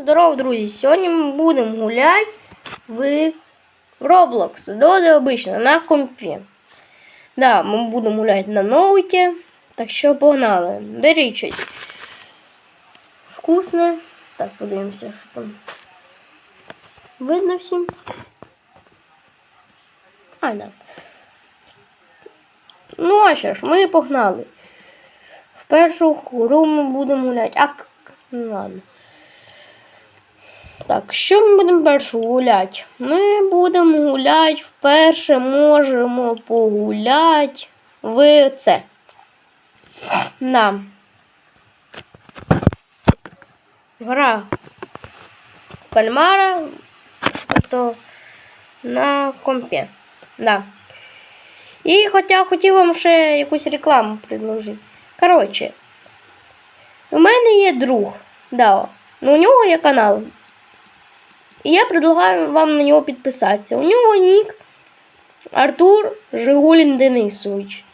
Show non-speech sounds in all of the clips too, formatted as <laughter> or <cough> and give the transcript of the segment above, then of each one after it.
Здорово, друзі! Сьогодні ми будемо гуляти в Roblox. Доди обично на компі. Да, ми будемо гуляти на ноуті. Так що погнали. Беріть щось. Вкусне. Так, подивимося, що там. Видно всім? А, да. Ну, а що ж, ми погнали. В першу гру ми будемо гуляти. А, ну ладно. Так, що ми будемо першу гуляти? Ми будемо гуляти вперше можемо погуляти в це. Да. Гра кальмара. Тобто на компі. Да. І хоча хотів вам ще якусь рекламу предложити. Коротше, у мене є друг. Да. Ну, у нього є канал. І я предлагаю вам на нього підписатися. У нього нік Артур Жигулін Денисович.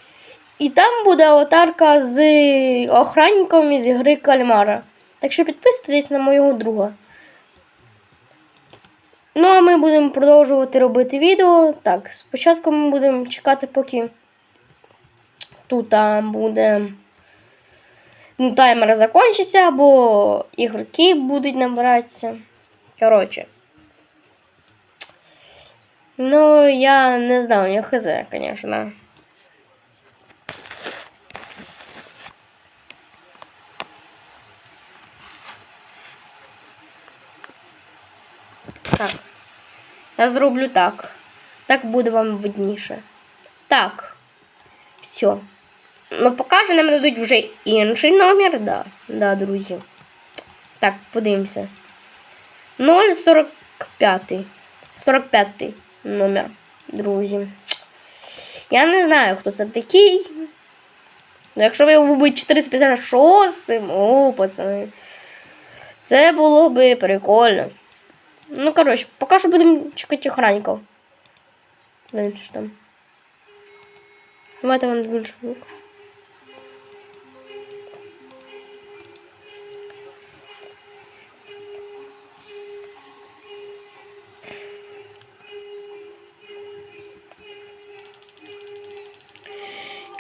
І там буде аватарка з охранником із гри Кальмара. Так що підписуйтесь на моєго друга. Ну, а ми будемо продовжувати робити відео. Так, спочатку ми будемо чекати, поки тут буде ну, таймер закінчиться, або ігроки будуть набиратися. Коротше. Ну, я не знаю, я хз, конечно. Так. Я зроблю так. Так буде вам видніше. Так. Все. Ну, покаже нам дадуть вже інший номер, да. Да, друзі. Так, подивимося. 045. 45 номер, друзі. Я не знаю, хто це такий. Ну, якщо ви його вбить 456, о, пацани. Це було би прикольно. Ну, коротше, поки що будемо чекати охранників. Дивіться, що там. Давайте вам більше звук.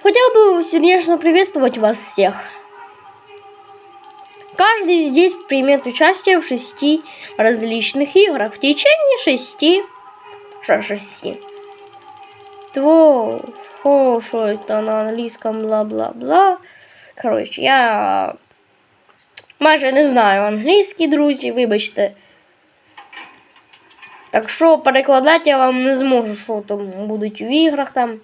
Хотел бы сердечно приветствовать вас всех. Каждый здесь примет участие в шести различных играх в течение шести... Что шести? Тво... Фо, что это на английском, бла-бла-бла. Короче, я майже не знаю англійський, друзі, вибачте. Так що перекладати я вам не зможу, що там будуть в іграх там.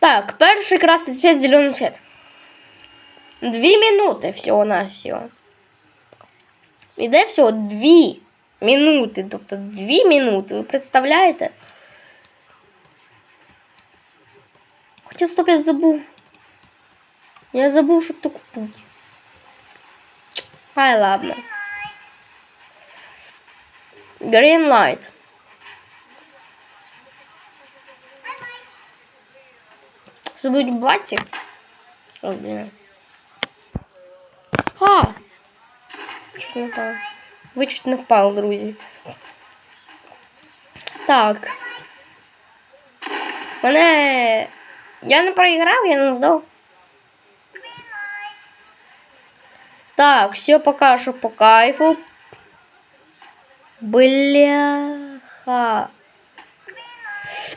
Так, перший красный свет, зеленый свет. Дві минути всього на всього. Іде всього дві минути. Тобто дві минути. Ви представляєте? Хоча стоп, я забув. Я забув, що тут купити. Ай, ладно. Green light. Це будуть баті? Що, блін? А! Чуть не впав. Ви чуть не впали, друзі. Так. Мене. Я не проіграв, я не здав. Так, все пока що по кайфу. Бляха.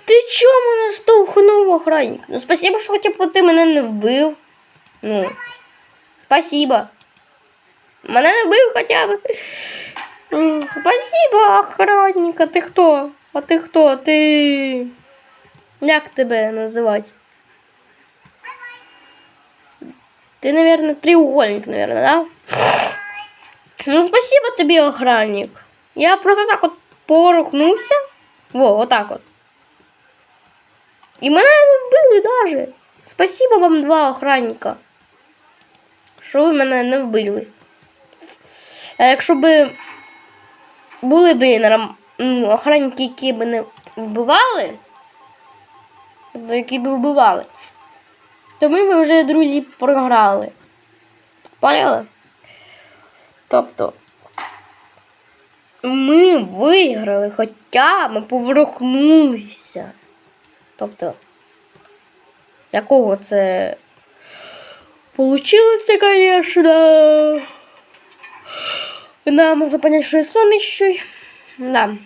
Ти чому мене штовхнув охранник? Ну спасибо, що хоча б ти мене не вбив. Ну. Спасибо. Мене не вбив хоча б. Спасибо, охранник. А ти хто? А ти хто? Ти. Як тебе називати? Ти, наверное, треугольник, наверное, да? Ну, спасибо тобі, охранник. Я просто так от порухнувся. Во, отак от. І мене не вбили даже. Спасибо вам, два охранника. Що ви мене не вбили. А якщо б були б охранники, які б не вбивали, тобто які б вбивали, то ми б вже, друзі, програли. Поняли? Тобто. Ми виграли, хоча ми поворухнулися. Тобто. Якого це получилося, конечно. Да, можно понять, что я сонный Да.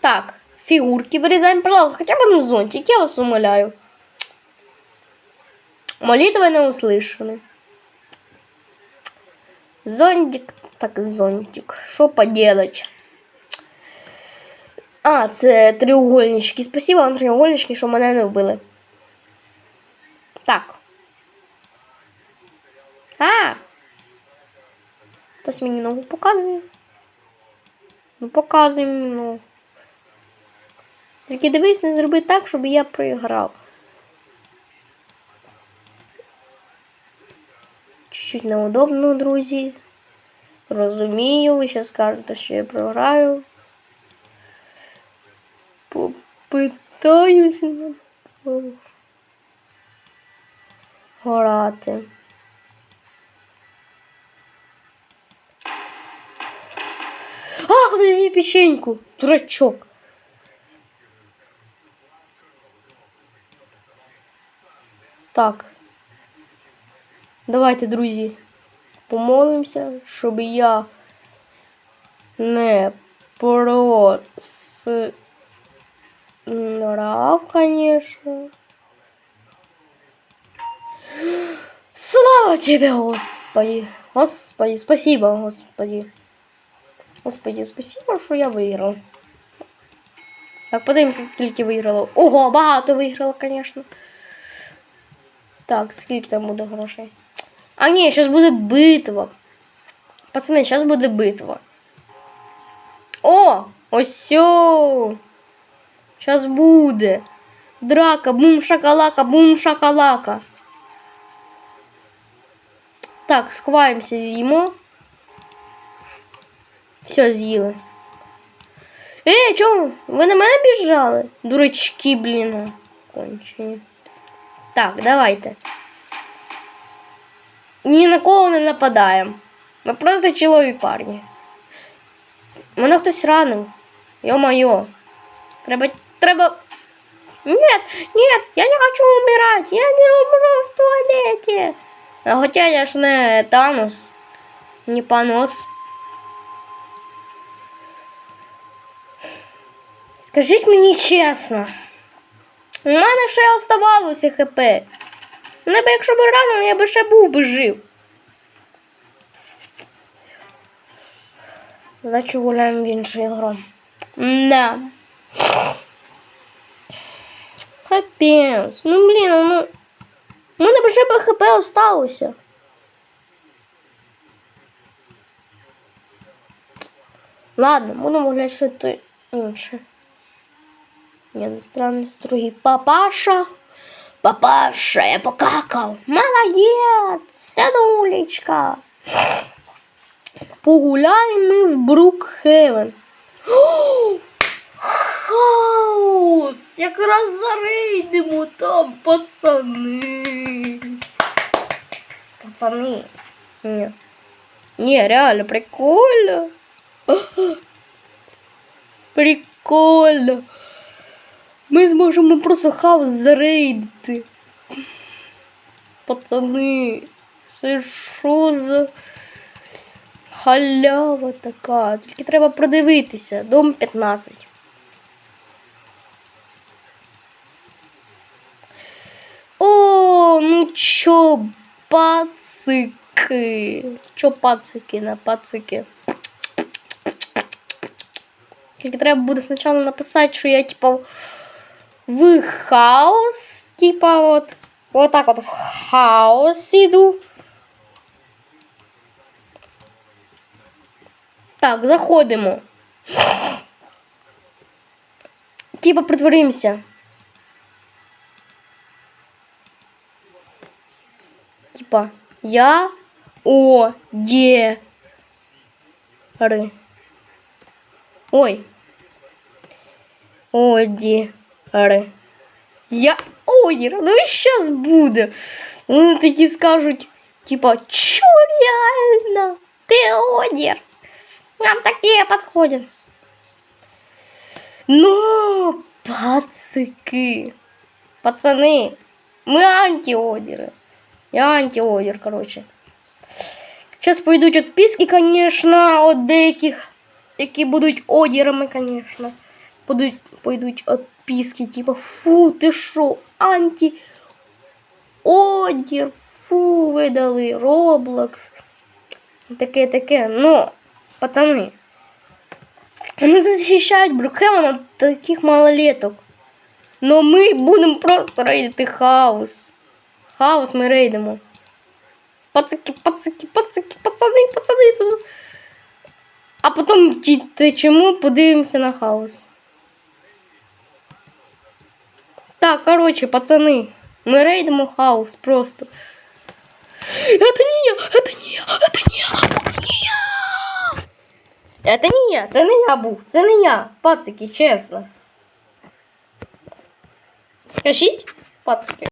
Так, фигурки вырезаем, пожалуйста, хотя бы на зонтик, я вас умоляю. Молитвы не услышаны. Зонтик, так, зонтик. Что поделать? А, це треугольнички. Спасибо вам, треугольнички, що мене не вбили. Так. А! Хтось мені ногу показує. Ну, показуй мені ногу. Тільки дивись, не зроби так, щоб я проіграв. Чуть-чуть неудобно, друзі. Розумію, ви ще скажете, що я програю. Попитаюсь грати. Ах, подожди печеньку, дурачок. Так. Давайте, друзі, помолимося, щоб я не просрав, конечно. Слава тебе, Господи! Господи, спасибо, Господи. Господи, спасибо, що я виграв. Так, подивимося, скільки виграло. Ого, багато виграло, звісно. Так, скільки там буде грошей? А ні, зараз буде битва. Пацани, зараз буде битва. О! Ось сьо! Зараз буде. Драка, бум шакалака, бум шакалака. Так, сховаємося, з'їмо. Все, з'їли. Ей, чому? Ви на мене біжали? Дурачки, блін. Кончені. Так, давайте. Ні на кого не нападаємо. Ми просто чолові парні. Мене хтось ранив. Йо-моє. Треба. Треба. Нет, нет, я не хочу умирать. Я не умру в туалете. А хоча я ж не Танос, не понос. Скажіть мені чесно. У мене ще оставалося ХП. Мене б якщо б рано, я би ще був би жив. Значить гуляємо в іншу ігру. Да. Капець. Ну блін, ну. У мене б ще б ХП осталося. Ладно, будемо гуляти що то інше. Ні, не странно, другий. Папаша. Папаша, я покакал. Молодец, садулечка. Погуляємо ми в Брукхевен. <gasps> Хаос! Якраз зарейдемо там, пацани. Пацани. Ні. Ні, реально, прикольно. <laughs> Прикольно. Ми зможемо просто хаос зарейдити. Пацани, це що за халява така? Тільки треба продивитися. Дом 15. Ну чо, пацики? Чо пацики на пацики? Тільки треба буде спочатку написати, що я типа в хаос, типа вот, вот так вот в хаос иду. Так, заходимо. Типа притворимося. Типа я о де ри. Ой. Оді. Ре. Я. Ой, ну і щас буде. Вони такі скажуть, Типа, чё реально? Ты одер. Нам такие подходят. Ну, пацики. Пацаны, мы антиодеры. Я антиодер, короче. Сейчас пойдуть отписки, конечно, от деяких, які будуть одерами, конечно. Пойдуть, пойдуть отписки, типа, фу, ти шо, анти одер, фу, видали, Роблокс. Таке, таке. Ну, пацани. Вони захищають Брукхема от таких малолеток. Но ми будемо просто рейдити хаос. Хаос ми рейдимо. Пацики, пацики, пацики, пацани, пацани. тут. А потім ті- течемо, подивимося на хаос. Так, короче, пацани, ми рейдимо хаос просто. Это не я, это не я, это не я, это не я. Это не я, це не я був, це не я, пацики, чесно. Скажіть, пацики.